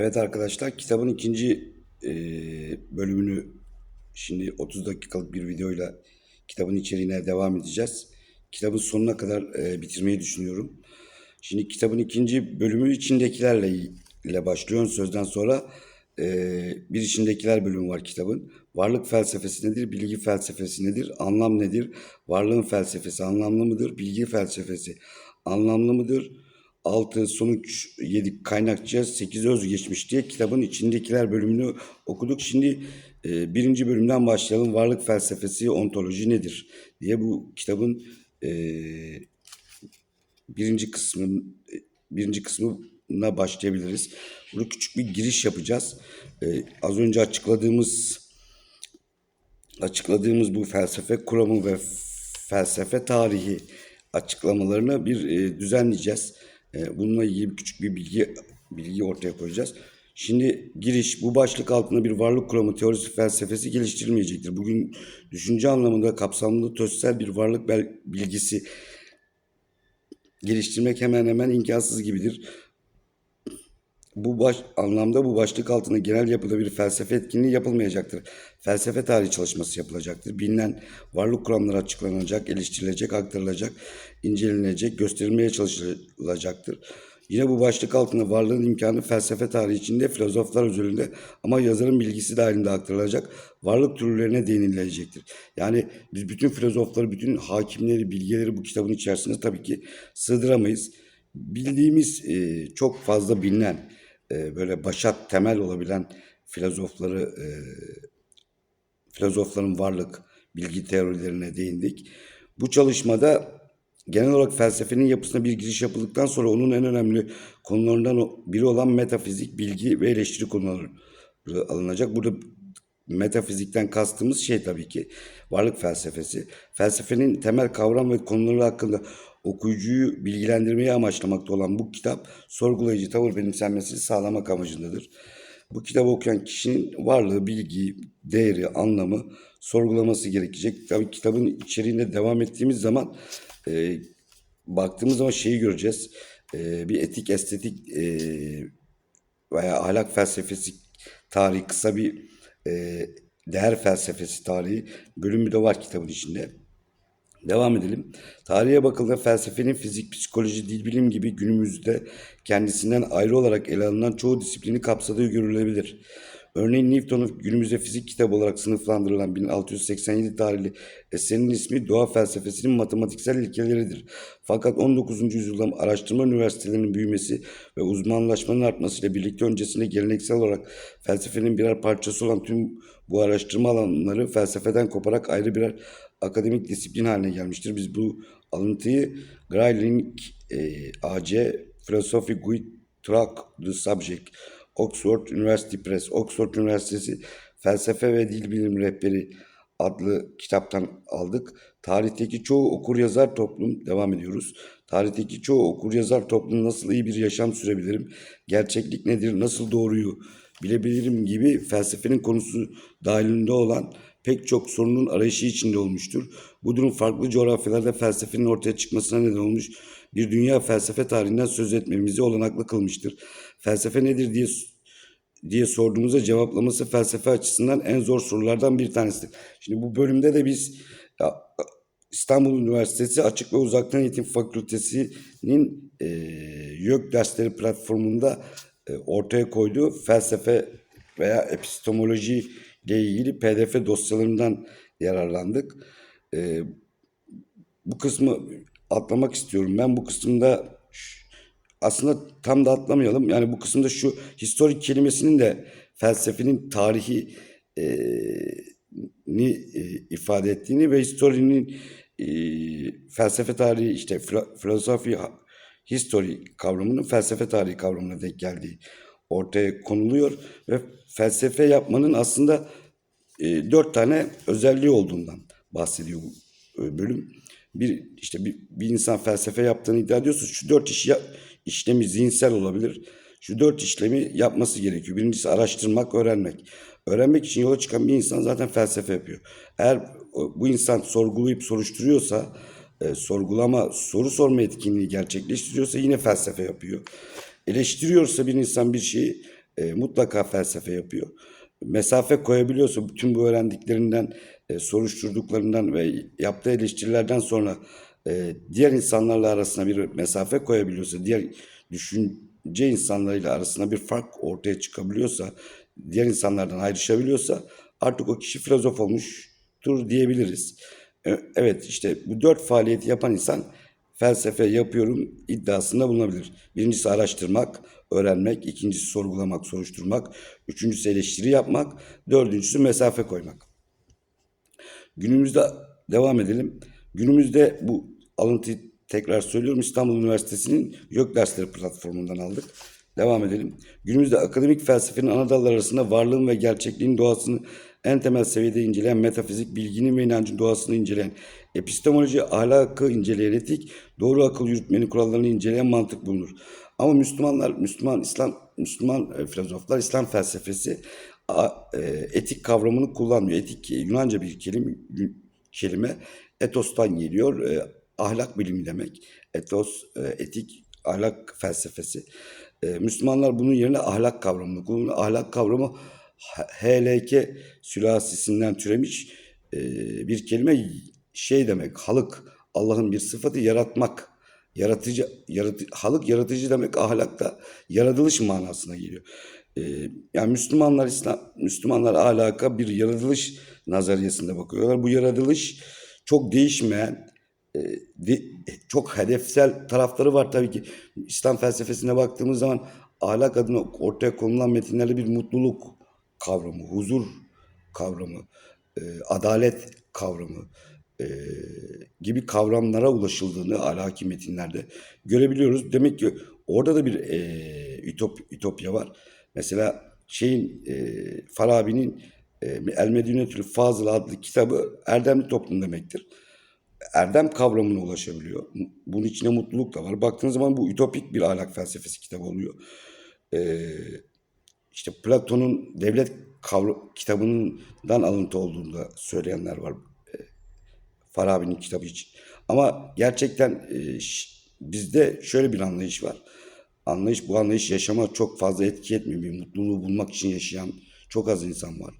Evet arkadaşlar kitabın ikinci e, bölümünü şimdi 30 dakikalık bir videoyla kitabın içeriğine devam edeceğiz. Kitabın sonuna kadar e, bitirmeyi düşünüyorum. Şimdi kitabın ikinci bölümü içindekilerle ile başlıyor. Sözden sonra e, bir içindekiler bölümü var kitabın. Varlık felsefesi nedir? Bilgi felsefesi nedir? Anlam nedir? Varlığın felsefesi anlamlı mıdır? Bilgi felsefesi anlamlı mıdır? 6 sonuç 7 kaynakça 8 özgeçmiş diye kitabın içindekiler bölümünü okuduk. Şimdi e, birinci bölümden başlayalım. Varlık felsefesi, ontoloji nedir diye bu kitabın e, birinci kısmın birinci kısmına başlayabiliriz. Burada küçük bir giriş yapacağız. E, az önce açıkladığımız açıkladığımız bu felsefe kuramı ve felsefe tarihi açıklamalarını bir e, düzenleyeceğiz. E, bununla ilgili küçük bir bilgi bilgi ortaya koyacağız. Şimdi giriş bu başlık altında bir varlık kuramı teorisi felsefesi geliştirilmeyecektir. Bugün düşünce anlamında kapsamlı tözsel bir varlık bilgisi geliştirmek hemen hemen imkansız gibidir. Bu baş, anlamda bu başlık altında genel yapıda bir felsefe etkinliği yapılmayacaktır. Felsefe tarihi çalışması yapılacaktır. Bilinen varlık kuramları açıklanacak, eleştirilecek, aktarılacak, incelenecek, gösterilmeye çalışılacaktır. Yine bu başlık altında varlığın imkanı felsefe tarihi içinde filozoflar üzerinde ama yazarın bilgisi dahilinde aktarılacak varlık türlerine değinilecektir. Yani biz bütün filozofları, bütün hakimleri, bilgeleri bu kitabın içerisinde tabii ki sığdıramayız. Bildiğimiz çok fazla bilinen e, böyle başat temel olabilen filozofları e, filozofların varlık bilgi teorilerine değindik. Bu çalışmada genel olarak felsefenin yapısına bir giriş yapıldıktan sonra onun en önemli konularından biri olan metafizik, bilgi ve eleştiri konuları alınacak. Burada metafizikten kastımız şey tabii ki varlık felsefesi. Felsefenin temel kavram ve konuları hakkında okuyucuyu bilgilendirmeyi amaçlamakta olan bu kitap sorgulayıcı tavır benimsenmesini sağlamak amacındadır. Bu kitabı okuyan kişinin varlığı, bilgi, değeri, anlamı sorgulaması gerekecek. Tabii kitabın içeriğinde devam ettiğimiz zaman e, baktığımız zaman şeyi göreceğiz. E, bir etik, estetik e, veya ahlak felsefesi tarihi kısa bir e, değer felsefesi tarihi bölümü de var kitabın içinde. Devam edelim. Tarihe bakıldığında felsefenin fizik, psikoloji, dil bilim gibi günümüzde kendisinden ayrı olarak ele alınan çoğu disiplini kapsadığı görülebilir. Örneğin Newton'un günümüzde fizik kitabı olarak sınıflandırılan 1687 tarihli eserinin ismi doğa felsefesinin matematiksel ilkeleridir. Fakat 19. yüzyılda araştırma üniversitelerinin büyümesi ve uzmanlaşmanın artmasıyla birlikte öncesinde geleneksel olarak felsefenin birer parçası olan tüm bu araştırma alanları felsefeden koparak ayrı birer akademik disiplin haline gelmiştir. Biz bu alıntıyı Grayling e, AC Philosophy Guide Track the Subject Oxford University Press, Oxford Üniversitesi Felsefe ve Dil Bilim Rehberi adlı kitaptan aldık. Tarihteki çoğu okur yazar toplum devam ediyoruz. Tarihteki çoğu okur yazar toplum nasıl iyi bir yaşam sürebilirim? Gerçeklik nedir? Nasıl doğruyu bilebilirim gibi felsefenin konusu dahilinde olan pek çok sorunun arayışı içinde olmuştur. Bu durum farklı coğrafyalarda felsefenin ortaya çıkmasına neden olmuş. Bir dünya felsefe tarihinden söz etmemizi olanaklı kılmıştır. Felsefe nedir diye diye sorduğumuzda cevaplaması felsefe açısından en zor sorulardan bir tanesidir. Şimdi bu bölümde de biz İstanbul Üniversitesi Açık ve Uzaktan Eğitim Fakültesi'nin e, YÖK dersleri platformunda e, ortaya koyduğu felsefe veya epistemoloji ilgili pdf dosyalarından yararlandık. E, bu kısmı atlamak istiyorum. Ben bu kısımda aslında tam da atlamayalım. Yani bu kısımda şu historik kelimesinin de felsefenin tarihi e, ni e, ifade ettiğini ve historinin e, felsefe tarihi işte filozofi history kavramının felsefe tarihi kavramına denk geldiği ortaya konuluyor ve felsefe yapmanın aslında e, dört tane özelliği olduğundan bahsediyor bu e, bölüm. Bir işte bir, bir insan felsefe yaptığını iddia ediyorsa şu dört işi ya, işlemi zihinsel olabilir. Şu dört işlemi yapması gerekiyor. Birincisi araştırmak, öğrenmek. Öğrenmek için yola çıkan bir insan zaten felsefe yapıyor. Eğer bu insan sorgulayıp soruşturuyorsa, e, sorgulama, soru sorma etkinliği gerçekleştiriyorsa yine felsefe yapıyor. Eleştiriyorsa bir insan bir şeyi e, mutlaka felsefe yapıyor. Mesafe koyabiliyorsa bütün bu öğrendiklerinden, e, soruşturduklarından ve yaptığı eleştirilerden sonra e, diğer insanlarla arasına bir mesafe koyabiliyorsa, diğer düşünce insanlarıyla arasına bir fark ortaya çıkabiliyorsa, diğer insanlardan ayrışabiliyorsa artık o kişi filozof olmuştur diyebiliriz. E, Evet işte bu dört faaliyeti yapan insan felsefe yapıyorum iddiasında bulunabilir. Birincisi araştırmak, öğrenmek, ikincisi sorgulamak, soruşturmak, üçüncüsü eleştiri yapmak, dördüncüsü mesafe koymak. Günümüzde devam edelim. Günümüzde bu alıntıyı tekrar söylüyorum İstanbul Üniversitesi'nin YÖK dersleri platformundan aldık. Devam edelim. Günümüzde akademik felsefenin ana dalları arasında varlığın ve gerçekliğin doğasını en temel seviyede inceleyen metafizik, bilginin ve inancın doğasını inceleyen epistemoloji, ahlakı inceleyen etik, doğru akıl yürütmenin kurallarını inceleyen mantık bulunur. Ama Müslümanlar, Müslüman, İslam, Müslüman e, filozoflar İslam felsefesi a- e, etik kavramını kullanmıyor. Etik e, Yunanca bir kelime, kelime etos'tan geliyor. E, ahlak bilimi demek. Etos, e, etik, ahlak felsefesi. E, Müslümanlar bunun yerine ahlak kavramını kullanıyor. Ahlak kavramı HLK sülasisinden türemiş e, bir kelime şey demek halık Allah'ın bir sıfatı yaratmak yaratıcı yaratı, halık yaratıcı demek ahlakta yaratılış manasına geliyor. E, yani Müslümanlar İslam Müslümanlar ahlaka bir yaratılış nazariyesinde bakıyorlar. Bu yaratılış çok değişmeyen e, çok hedefsel tarafları var tabii ki. İslam felsefesine baktığımız zaman ahlak adına ortaya konulan metinlerde bir mutluluk kavramı, huzur kavramı, e, adalet kavramı e, gibi kavramlara ulaşıldığını ahlaki metinlerde görebiliyoruz. Demek ki orada da bir e, ütop, ütopya var. Mesela şeyin e, Farabi'nin e, El Medinetül Fazıl adlı kitabı erdemli toplum demektir erdem kavramına ulaşabiliyor. Bunun içine mutluluk da var. Baktığınız zaman bu ütopik bir ahlak felsefesi kitabı oluyor. Ee, işte Platon'un devlet kavra kitabından alıntı olduğunu da söyleyenler var. Farabi'nin kitabı için. Ama gerçekten e, bizde şöyle bir anlayış var. Anlayış bu anlayış yaşama çok fazla etki etmiyor. Bir mutluluğu bulmak için yaşayan çok az insan var.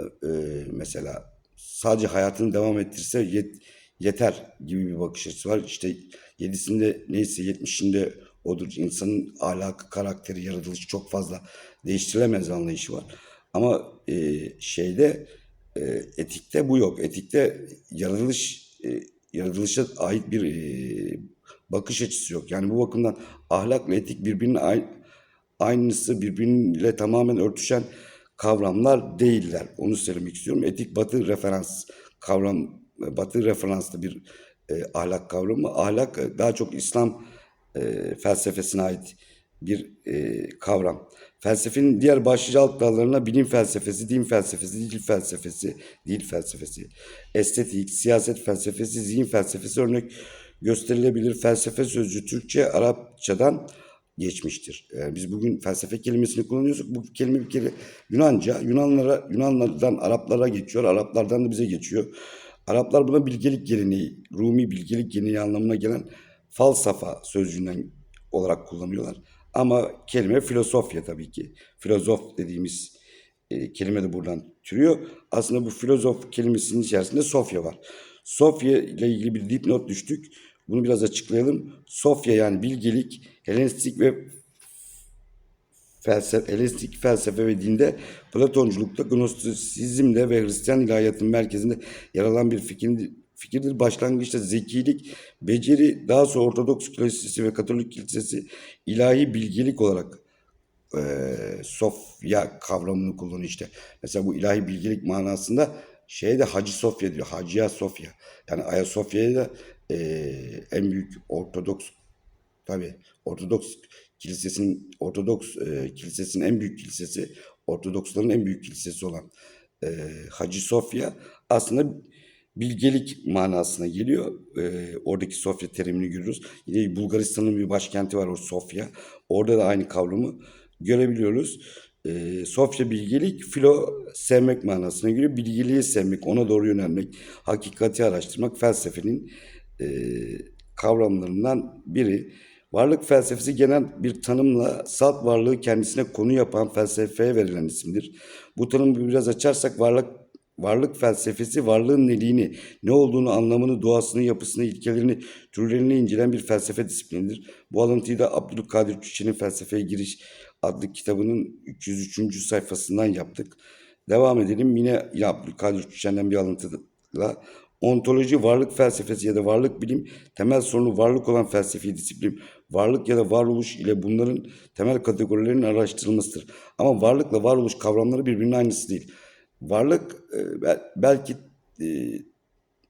Ee, e, mesela sadece hayatını devam ettirse yet- yeter gibi bir bakış açısı var. İşte yedisinde neyse yetmişinde odur. İnsanın ahlakı, karakteri, yaratılışı çok fazla değiştirilemez anlayışı var. Ama e, şeyde e, etikte bu yok. Etikte yaratılış e, yaratılışa ait bir e, bakış açısı yok. Yani bu bakımdan ahlakla etik birbirinin ay- aynısı birbiriyle tamamen örtüşen kavramlar değiller. Onu söylemek istiyorum. Etik batı referans kavram, batı referanslı bir e, ahlak kavramı. Ahlak e, daha çok İslam e, felsefesine ait bir e, kavram. Felsefenin diğer başlıca alt dallarına bilim felsefesi, din felsefesi, dil felsefesi, dil felsefesi, estetik, siyaset felsefesi, zihin felsefesi örnek gösterilebilir. Felsefe sözcüğü Türkçe, Arapçadan geçmiştir. Yani biz bugün felsefe kelimesini kullanıyorsak bu kelime bir kere Yunanca, Yunanlara, Yunanlardan Araplara geçiyor, Araplardan da bize geçiyor. Araplar buna bilgelik geleneği, Rumi bilgelik geleneği anlamına gelen falsafa sözcüğünden olarak kullanıyorlar. Ama kelime filosofya tabii ki. Filozof dediğimiz e, kelime de buradan türüyor. Aslında bu filozof kelimesinin içerisinde Sofya var. Sofya ile ilgili bir dipnot düştük. Bunu biraz açıklayalım. Sofya yani bilgelik, Helenistik ve felsefe, Helenistik felsefe ve dinde Platonculukta, Gnostisizmde ve Hristiyan ilahiyatın merkezinde yer alan bir fikirdir. Fikirdir. Başlangıçta zekilik, beceri, daha sonra Ortodoks Kilisesi ve Katolik Kilisesi ilahi bilgelik olarak e, Sofya kavramını kullanıyor işte. Mesela bu ilahi bilgelik manasında şeye de Hacı Sofya diyor. Hacıya Sofya. Yani Ayasofya'ya da e, en büyük Ortodoks tabii Ortodoks kilisesinin Ortodoks e, kilisesinin en büyük kilisesi Ortodoksların en büyük kilisesi olan e, Hacı Sofya aslında bilgelik manasına geliyor. E, oradaki Sofya terimini görüyoruz. Yine Bulgaristan'ın bir başkenti var o Sofya. Orada da aynı kavramı görebiliyoruz. E, Sofya bilgelik, filo sevmek manasına geliyor. Bilgeliği sevmek, ona doğru yönelmek, hakikati araştırmak felsefenin e, kavramlarından biri. Varlık felsefesi genel bir tanımla salt varlığı kendisine konu yapan felsefeye verilen isimdir. Bu tanımı biraz açarsak varlık varlık felsefesi varlığın neliğini, ne olduğunu, anlamını, doğasını, yapısını, ilkelerini, türlerini incelen bir felsefe disiplinidir. Bu alıntıyı da Abdülkadir Tüçen'in Felsefeye Giriş adlı kitabının 303. sayfasından yaptık. Devam edelim. Yine Abdülkadir Tüçen'den bir alıntıyla Ontoloji, varlık felsefesi ya da varlık bilim temel sorunu varlık olan felsefi disiplin, varlık ya da varoluş ile bunların temel kategorilerinin araştırılmasıdır. Ama varlıkla varoluş kavramları birbirinin aynısı değil. Varlık e, bel- belki e,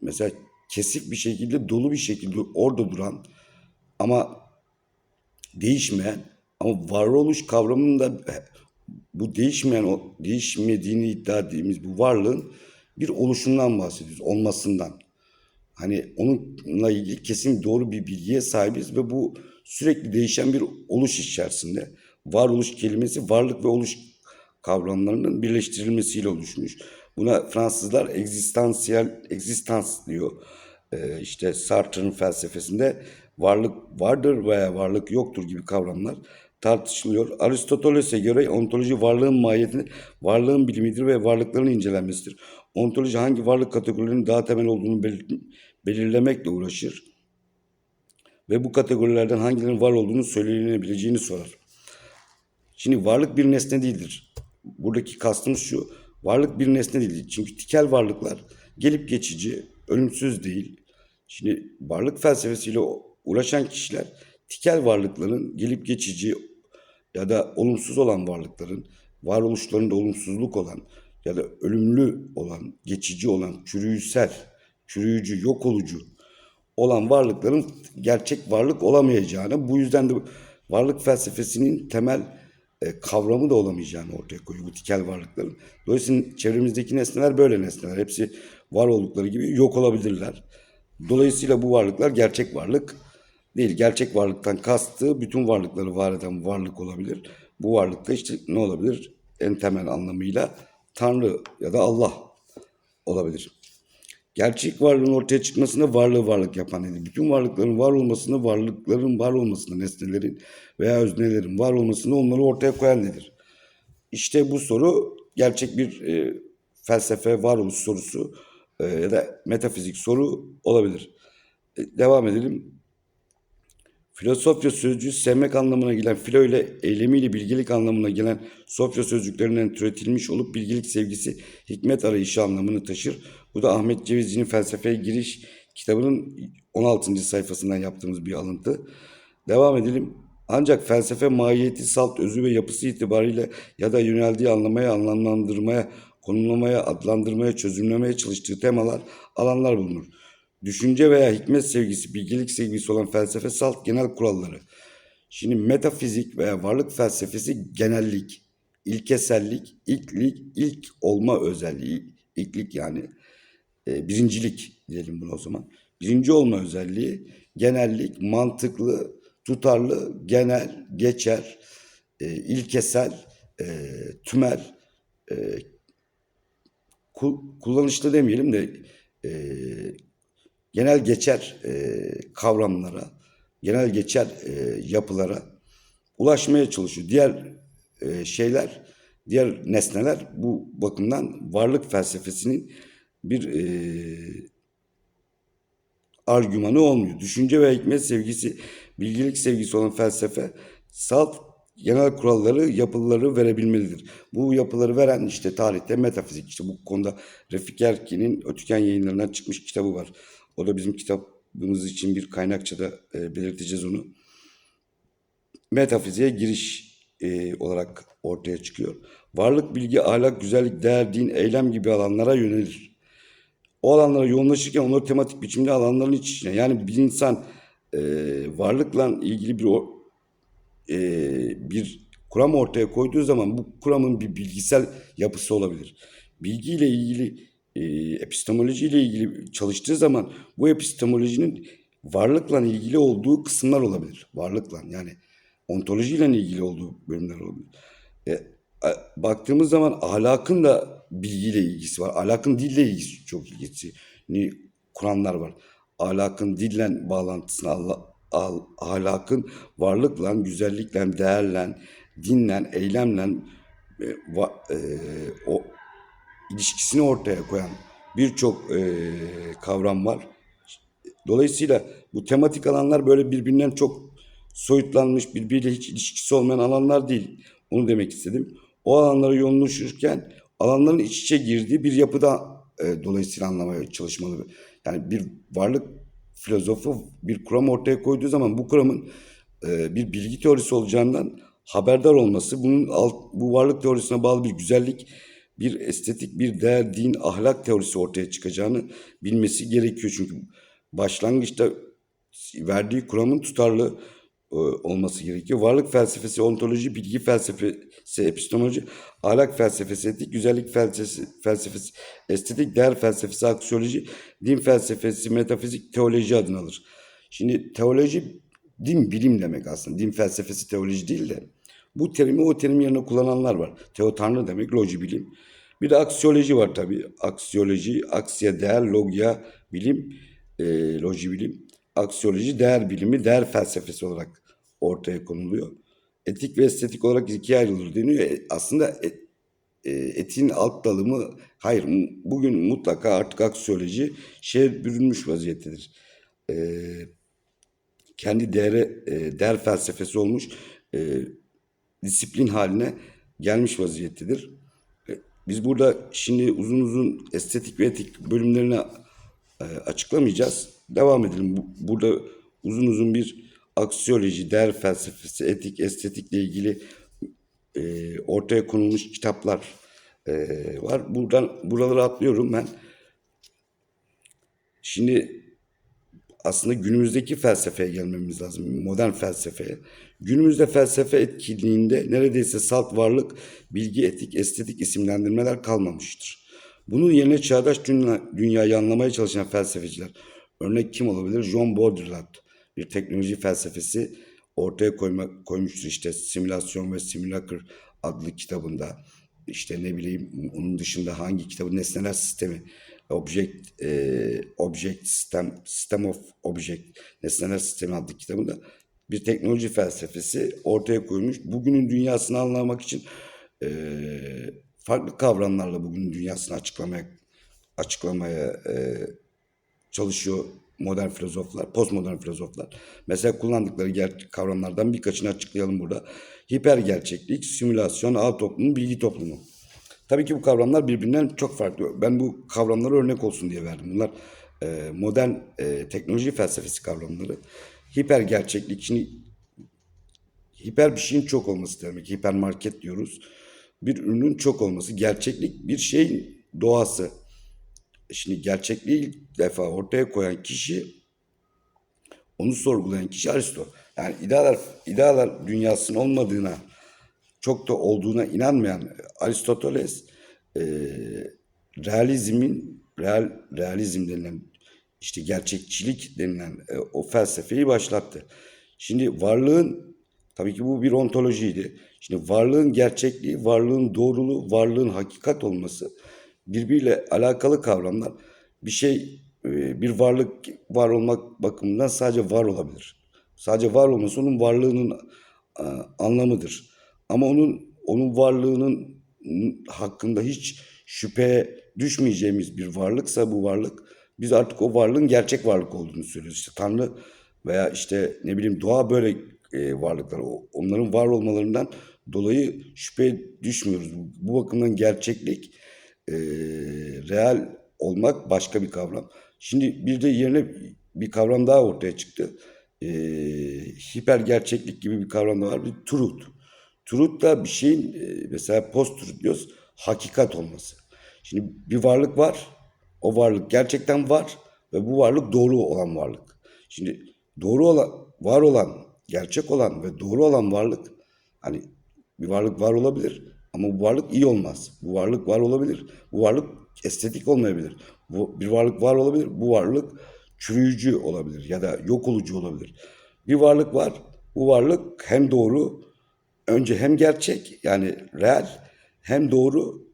mesela kesik bir şekilde dolu bir şekilde orada duran ama değişmeyen ama varoluş kavramının da e, bu değişmeyen o değişmediğini iddia ettiğimiz bu varlığın bir oluşundan bahsediyoruz, olmasından. Hani onunla ilgili kesin doğru bir bilgiye sahibiz ve bu sürekli değişen bir oluş içerisinde. Varoluş kelimesi varlık ve oluş kavramlarının birleştirilmesiyle oluşmuş. Buna Fransızlar egzistansiyel egzistans diyor. Ee, işte Sartre'ın felsefesinde varlık vardır veya varlık yoktur gibi kavramlar tartışılıyor. Aristoteles'e göre ontoloji varlığın mahiyetini, varlığın bilimidir ve varlıkların incelenmesidir. Ontoloji hangi varlık kategorilerinin daha temel olduğunu belir- belirlemekle uğraşır ve bu kategorilerden hangilerinin var olduğunu söylenebileceğini sorar. Şimdi varlık bir nesne değildir. Buradaki kastımız şu. Varlık bir nesne değildir. Çünkü tikel varlıklar gelip geçici, ölümsüz değil. Şimdi varlık felsefesiyle uğraşan kişiler tikel varlıkların gelip geçici ya da olumsuz olan varlıkların, varoluşlarında olumsuzluk olan ya da ölümlü olan, geçici olan, çürüyüsel, çürüyücü, yok olucu olan varlıkların gerçek varlık olamayacağını, bu yüzden de varlık felsefesinin temel e, kavramı da olamayacağını ortaya koyuyor bu tikel varlıkların. Dolayısıyla çevremizdeki nesneler böyle nesneler. Hepsi var oldukları gibi yok olabilirler. Dolayısıyla bu varlıklar gerçek varlık değil. Gerçek varlıktan kastı bütün varlıkları var eden varlık olabilir. Bu varlıkta işte ne olabilir? En temel anlamıyla Tanrı ya da Allah olabilir. Gerçek varlığın ortaya çıkmasında varlığı varlık yapan nedir? Bütün varlıkların var olmasını, varlıkların var olmasını, nesnelerin veya öznelerin var olmasını onları ortaya koyan nedir? İşte bu soru gerçek bir e, felsefe varoluş sorusu e, ya da metafizik soru olabilir. E, devam edelim. Filosofya sözcüğü sevmek anlamına gelen filo ile eylemiyle bilgilik anlamına gelen sofya sözcüklerinden türetilmiş olup bilgilik sevgisi hikmet arayışı anlamını taşır. Bu da Ahmet Cevizci'nin felsefeye giriş kitabının 16. sayfasından yaptığımız bir alıntı. Devam edelim. Ancak felsefe mahiyeti, salt, özü ve yapısı itibariyle ya da yöneldiği anlamaya, anlamlandırmaya, konumlamaya, adlandırmaya, çözümlemeye çalıştığı temalar, alanlar bulunur. Düşünce veya hikmet sevgisi, bilgilik sevgisi olan felsefe salt genel kuralları. Şimdi metafizik veya varlık felsefesi genellik, ilkesellik, ilklik, ilk olma özelliği, ilklik yani e, birincilik diyelim bunu o zaman. Birinci olma özelliği, genellik, mantıklı, tutarlı, genel, geçer, e, ilkesel, e, tümel, e, ku- kullanışlı demeyelim de e, genel geçer e, kavramlara, genel geçer e, yapılara ulaşmaya çalışıyor. Diğer e, şeyler, diğer nesneler bu bakımdan varlık felsefesinin bir e, argümanı olmuyor. Düşünce ve hikmet sevgisi, bilgilik sevgisi olan felsefe salt genel kuralları, yapıları verebilmelidir. Bu yapıları veren işte tarihte metafizik. işte bu konuda Refik Erkin'in Ötüken yayınlarından çıkmış kitabı var. O da bizim kitabımız için bir kaynakçada e, belirteceğiz onu. Metafiziğe giriş e, olarak ortaya çıkıyor. Varlık, bilgi, ahlak, güzellik, değer, din, eylem gibi alanlara yönelir o alanlara yoğunlaşırken onları tematik biçimde alanların iç içine. Yani bir insan e, varlıkla ilgili bir o- e, bir kuram ortaya koyduğu zaman bu kuramın bir bilgisel yapısı olabilir. Bilgiyle ilgili e, epistemolojiyle ilgili çalıştığı zaman bu epistemolojinin varlıkla ilgili olduğu kısımlar olabilir. Varlıkla yani ontolojiyle ilgili olduğu bölümler olabilir. E, baktığımız zaman ahlakın da bilgiyle ilgisi var. Ahlakın dille ilgisi çok ilgisi. Kur'anlar var. Ahlakın dille bağlantısını Allah al, ahlakın varlıkla, güzellikle, değerle, dinle, eylemle e, va- e, o ilişkisini ortaya koyan birçok e, kavram var. Dolayısıyla bu tematik alanlar böyle birbirinden çok soyutlanmış, birbiriyle hiç ilişkisi olmayan alanlar değil. Onu demek istedim. O alanları yoğunlaşırken alanların iç içe girdiği bir yapıda e, dolayısıyla anlamaya çalışmalı. Yani bir varlık filozofu bir kuram ortaya koyduğu zaman bu kuramın e, bir bilgi teorisi olacağından haberdar olması, bunun alt, bu varlık teorisine bağlı bir güzellik, bir estetik, bir değer, din, ahlak teorisi ortaya çıkacağını bilmesi gerekiyor. Çünkü başlangıçta verdiği kuramın tutarlı olması gerekiyor. Varlık felsefesi, ontoloji, bilgi felsefesi, epistemoloji, ahlak felsefesi, etik, güzellik felsefesi, felsefesi, estetik, değer felsefesi, aksiyoloji, din felsefesi, metafizik, teoloji adını alır. Şimdi teoloji din bilim demek aslında. Din felsefesi teoloji değil de bu terimi o terim yerine kullananlar var. Teo tanrı demek, loji bilim. Bir de aksiyoloji var tabii. Aksiyoloji, aksiye değer, logya bilim, e, loji bilim. Aksiyoloji değer bilimi, değer felsefesi olarak ortaya konuluyor. Etik ve estetik olarak ikiye ayrılır deniyor. E, aslında et, e, etiğin alt dalı mı? Hayır. Bugün mutlaka artık aksiyoloji şeye bürünmüş vaziyettedir. E, kendi değere, e, değer felsefesi olmuş e, disiplin haline gelmiş vaziyettedir. E, Biz burada şimdi uzun uzun estetik ve etik bölümlerini e, açıklamayacağız. Devam edelim. Bu- Burada uzun uzun bir aksiyoloji, değer felsefesi, etik, estetikle ilgili e, ortaya konulmuş kitaplar e, var. Buradan buraları atlıyorum ben. Şimdi aslında günümüzdeki felsefeye gelmemiz lazım. Modern felsefeye. Günümüzde felsefe etkinliğinde neredeyse salt varlık, bilgi, etik, estetik isimlendirmeler kalmamıştır. Bunun yerine çağdaş dünya, dünyayı anlamaya çalışan felsefeciler, örnek kim olabilir? John Baudrillard bir teknoloji felsefesi ortaya koyma, koymuştur işte Simülasyon ve Simülakır adlı kitabında. İşte ne bileyim onun dışında hangi kitabı nesneler sistemi Object e, Object System System of Object Nesneler Sistemi adlı kitabında bir teknoloji felsefesi ortaya koymuş. Bugünün dünyasını anlamak için e, farklı kavramlarla bugünün dünyasını açıklamaya açıklamaya e, çalışıyor modern filozoflar, postmodern filozoflar. Mesela kullandıkları ger- kavramlardan birkaçını açıklayalım burada. Hiper gerçeklik, simülasyon, ağ toplumu, bilgi toplumu. Tabii ki bu kavramlar birbirinden çok farklı. Ben bu kavramları örnek olsun diye verdim. Bunlar e, modern e, teknoloji felsefesi kavramları. Hiper gerçeklik, şimdi hiper bir şeyin çok olması demek. Hipermarket diyoruz. Bir ürünün çok olması. Gerçeklik bir şeyin doğası. Şimdi gerçekliği ilk defa ortaya koyan kişi, onu sorgulayan kişi Aristo. Yani idealar, idealar dünyasının olmadığına, çok da olduğuna inanmayan Aristoteles, e, realizmin, real, realizm denilen işte gerçekçilik denilen e, o felsefeyi başlattı. Şimdi varlığın, tabii ki bu bir ontolojiydi. Şimdi varlığın gerçekliği, varlığın doğruluğu, varlığın hakikat olması birbiriyle alakalı kavramlar. Bir şey, e, bir varlık var olmak bakımından sadece var olabilir. Sadece var olması onun varlığının anlamıdır. Ama onun onun varlığının hakkında hiç şüpheye düşmeyeceğimiz bir varlıksa bu varlık biz artık o varlığın gerçek varlık olduğunu söylüyoruz. İşte Tanrı veya işte ne bileyim doğa böyle e, varlıklar. Onların var olmalarından dolayı şüpheye düşmüyoruz. Bu bakımdan gerçeklik e, real olmak başka bir kavram. Şimdi bir de yerine bir kavram daha ortaya çıktı. E, hiper gerçeklik gibi bir kavram da var. Bir truth. Truth da bir şeyin e, mesela post truth diyoruz hakikat olması. Şimdi bir varlık var. O varlık gerçekten var ve bu varlık doğru olan varlık. Şimdi doğru olan, var olan, gerçek olan ve doğru olan varlık hani bir varlık var olabilir ama bu varlık iyi olmaz. Bu varlık var olabilir. Bu varlık estetik olmayabilir. Bu bir varlık var olabilir. Bu varlık çürüyücü olabilir ya da yok olucu olabilir. Bir varlık var. Bu varlık hem doğru önce hem gerçek yani real hem doğru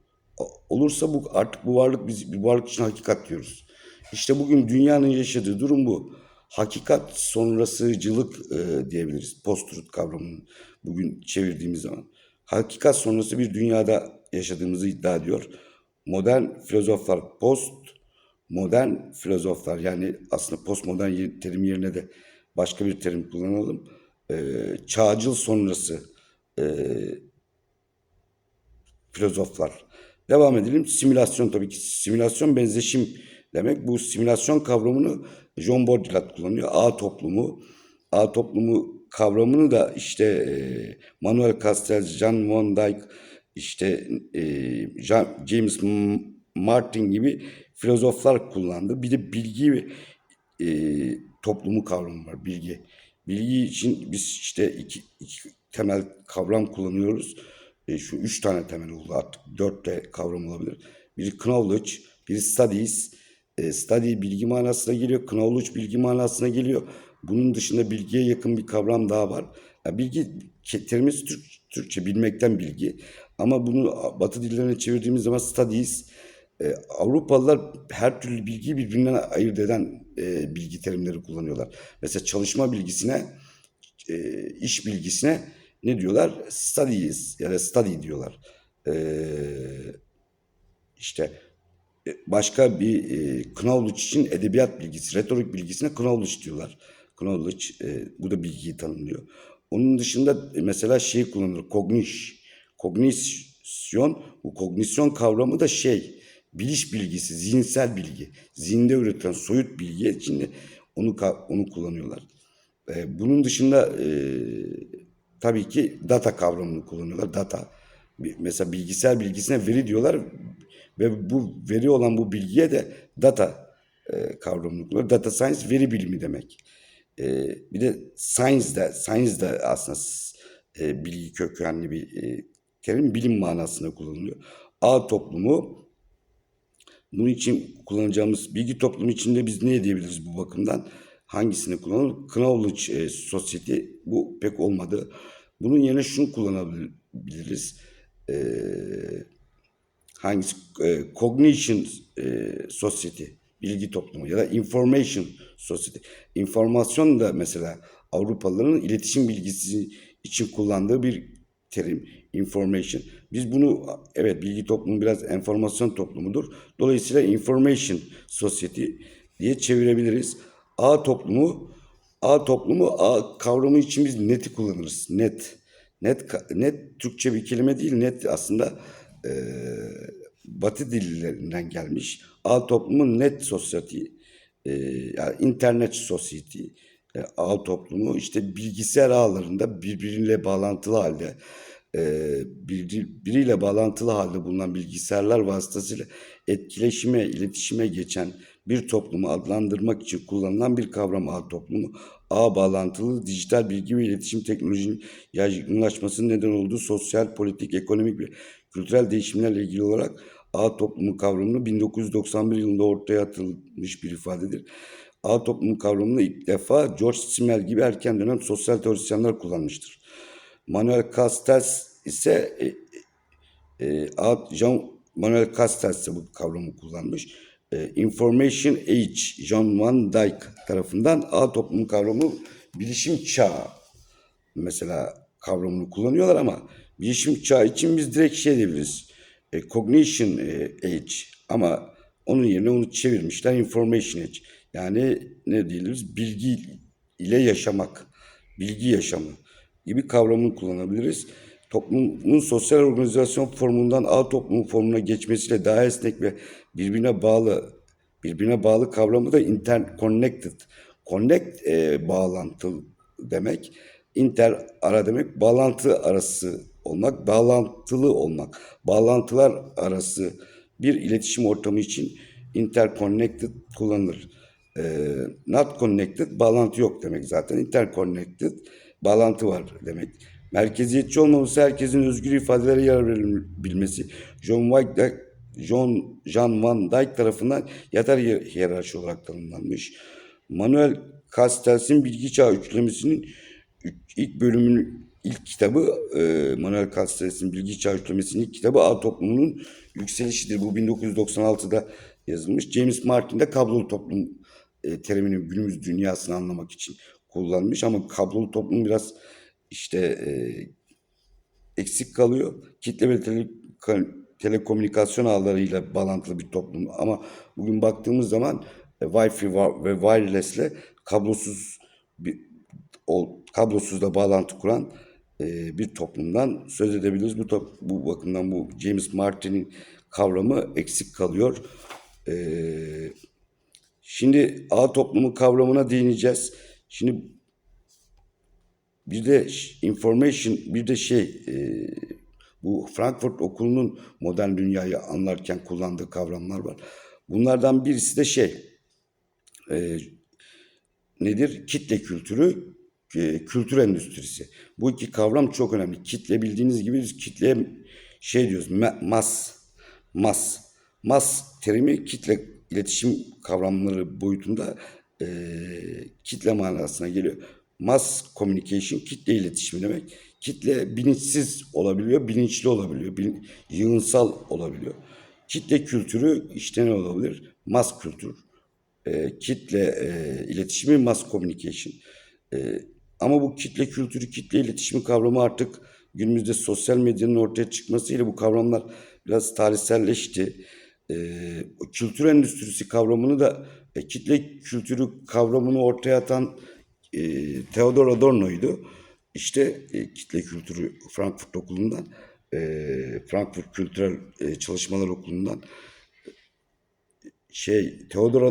olursa bu artık bu varlık biz bir varlık için hakikat diyoruz. İşte bugün dünyanın yaşadığı durum bu. hakikat sonrasıcılık e, diyebiliriz. Post-truth kavramını bugün çevirdiğimiz zaman. Hakikat sonrası bir dünyada yaşadığımızı iddia ediyor. Modern filozoflar post modern filozoflar yani aslında postmodern terim yerine de başka bir terim kullanalım. E, çağcıl sonrası e, filozoflar. Devam edelim. Simülasyon tabii ki simülasyon benzeşim demek. Bu simülasyon kavramını John Baudrillard kullanıyor. Ağ toplumu. Ağ toplumu kavramını da işte e, Manuel Castells, John Van Dyke, işte e, James Martin gibi filozoflar kullandı. Bir de bilgi e, toplumu kavramı var. Bilgi. Bilgi için biz işte iki, iki temel kavram kullanıyoruz. E, şu üç tane temel oldu artık. Dört de kavram olabilir. Biri knowledge, biri studies. E, study bilgi manasına geliyor. Knowledge bilgi manasına geliyor. Bunun dışında bilgiye yakın bir kavram daha var. Ya bilgi terimiz Türk, Türkçe bilmekten bilgi. Ama bunu Batı dillerine çevirdiğimiz zaman studies e, Avrupalılar her türlü bilgiyi birbirinden ayırt eden e, bilgi terimleri kullanıyorlar. Mesela çalışma bilgisine, e, iş bilgisine ne diyorlar? Studies ya da study diyorlar. E, işte e, başka bir e, knowledge için edebiyat bilgisi, retorik bilgisine knowledge diyorlar. Knowledge e, bu da bilgiyi tanımlıyor. Onun dışında e, mesela şey kullanılır, cognition. Kognisyon, bu kognisyon kavramı da şey, biliş bilgisi, zihinsel bilgi. Zihinde üretilen soyut bilgi için de onu, onu kullanıyorlar. E, bunun dışında e, tabii ki data kavramını kullanıyorlar. Data. Mesela bilgisayar bilgisine veri diyorlar ve bu veri olan bu bilgiye de data e, kavramını kullanıyor. Data science veri bilimi demek. E, bir de science de, science de aslında e, bilgi kökenli bir e, terim bilim manasında kullanılıyor. Ağ toplumu bunun için kullanacağımız bilgi toplumu içinde biz ne diyebiliriz bu bakımdan? Hangisini kullanalım? Knowledge e, Society bu pek olmadı. Bunun yerine şunu kullanabiliriz. E, hangisi? E, Cognition e, Society bilgi toplumu ya da Information Society. İnformasyon da mesela Avrupalıların iletişim bilgisi için kullandığı bir terim information. Biz bunu evet bilgi toplumu biraz enformasyon toplumudur. Dolayısıyla information society diye çevirebiliriz. A toplumu A toplumu A kavramı için biz neti kullanırız. Net. Net net Türkçe bir kelime değil. Net aslında eee, Batı dillerinden gelmiş. A toplumu net society. Eee, yani internet society. E, ağ toplumu işte bilgisayar ağlarında birbiriyle bağlantılı halde e, bir- biriyle bağlantılı halde bulunan bilgisayarlar vasıtasıyla etkileşime, iletişime geçen bir toplumu adlandırmak için kullanılan bir kavram ağ toplumu. Ağ bağlantılı dijital bilgi ve iletişim teknolojinin yaygınlaşmasının neden olduğu sosyal, politik, ekonomik ve kültürel değişimlerle ilgili olarak ağ toplumu kavramını 1991 yılında ortaya atılmış bir ifadedir. Ağ toplumu kavramını ilk defa George Simmel gibi erken dönem sosyal teorisyenler kullanmıştır. Manuel Castells ise e, e, Ad- Jean Manuel Castells ise bu kavramı kullanmış. E, Information Age John Van Dyke tarafından ağ toplumu kavramı bilişim çağı mesela kavramını kullanıyorlar ama bilişim çağı için biz direkt şey diyebiliriz. E, cognition e, age ama onun yerine onu çevirmişler information age. Yani ne diyebiliriz? Bilgi ile yaşamak, bilgi yaşamı gibi kavramını kullanabiliriz. Toplumun sosyal organizasyon formundan ağ toplumu formuna geçmesiyle daha esnek ve birbirine bağlı birbirine bağlı kavramı da interconnected. Connect e, bağlantı demek. Inter ara demek bağlantı arası olmak, bağlantılı olmak. Bağlantılar arası bir iletişim ortamı için interconnected kullanılır. Ee, not connected bağlantı yok demek zaten. Interconnected bağlantı var demek. Merkeziyetçi olmaması herkesin özgür ifadelere yer verebilmesi. John White John John Van Dyke tarafından yatar hiyerarşi olarak tanımlanmış. Manuel Castells'in Bilgi Çağı Üçlemesi'nin üç- ilk bölümünün ilk kitabı e, Manuel Castells'in Bilgi Çağı Üçlemesi'nin ilk kitabı Ağ Toplumunun Yükselişidir. Bu 1996'da yazılmış. James Martin de Kablolu Toplum e, terimini günümüz dünyasını anlamak için kullanmış ama kablolu toplum biraz işte e, eksik kalıyor. Kitle ve tele, telekomünikasyon ağlarıyla bağlantılı bir toplum ama bugün baktığımız zaman e, Wi-Fi ve wireless ile kablosuz bir o kablosuzla bağlantı kuran e, bir toplumdan söz edebiliriz. Bu top, bu bakımdan bu James Martin'in kavramı eksik kalıyor. E, şimdi ağ toplumu kavramına değineceğiz. Şimdi bir de information bir de şey e, bu Frankfurt Okulu'nun modern dünyayı anlarken kullandığı kavramlar var. Bunlardan birisi de şey nedir? Kitle kültürü, kültür endüstrisi. Bu iki kavram çok önemli. Kitle bildiğiniz gibi biz kitleye şey diyoruz, ma- mas, mas. Mas terimi kitle iletişim kavramları boyutunda e, kitle manasına geliyor. Mass communication kitle iletişimi demek. Kitle bilinçsiz olabiliyor, bilinçli olabiliyor, bilin- yığınsal olabiliyor. Kitle kültürü işte ne olabilir? Mass kültür e, kitle e, iletişimi mass communication. E, ama bu kitle kültürü, kitle iletişimi kavramı artık günümüzde sosyal medyanın ortaya çıkmasıyla bu kavramlar biraz tarihselleşti. E, kültür endüstrisi kavramını da e, kitle kültürü kavramını ortaya atan e, Theodor Adorno'ydu. İşte e, kitle kültürü Frankfurt Okulu'ndan, e, Frankfurt Kültürel e, Çalışmalar Okulu'ndan şey Theodor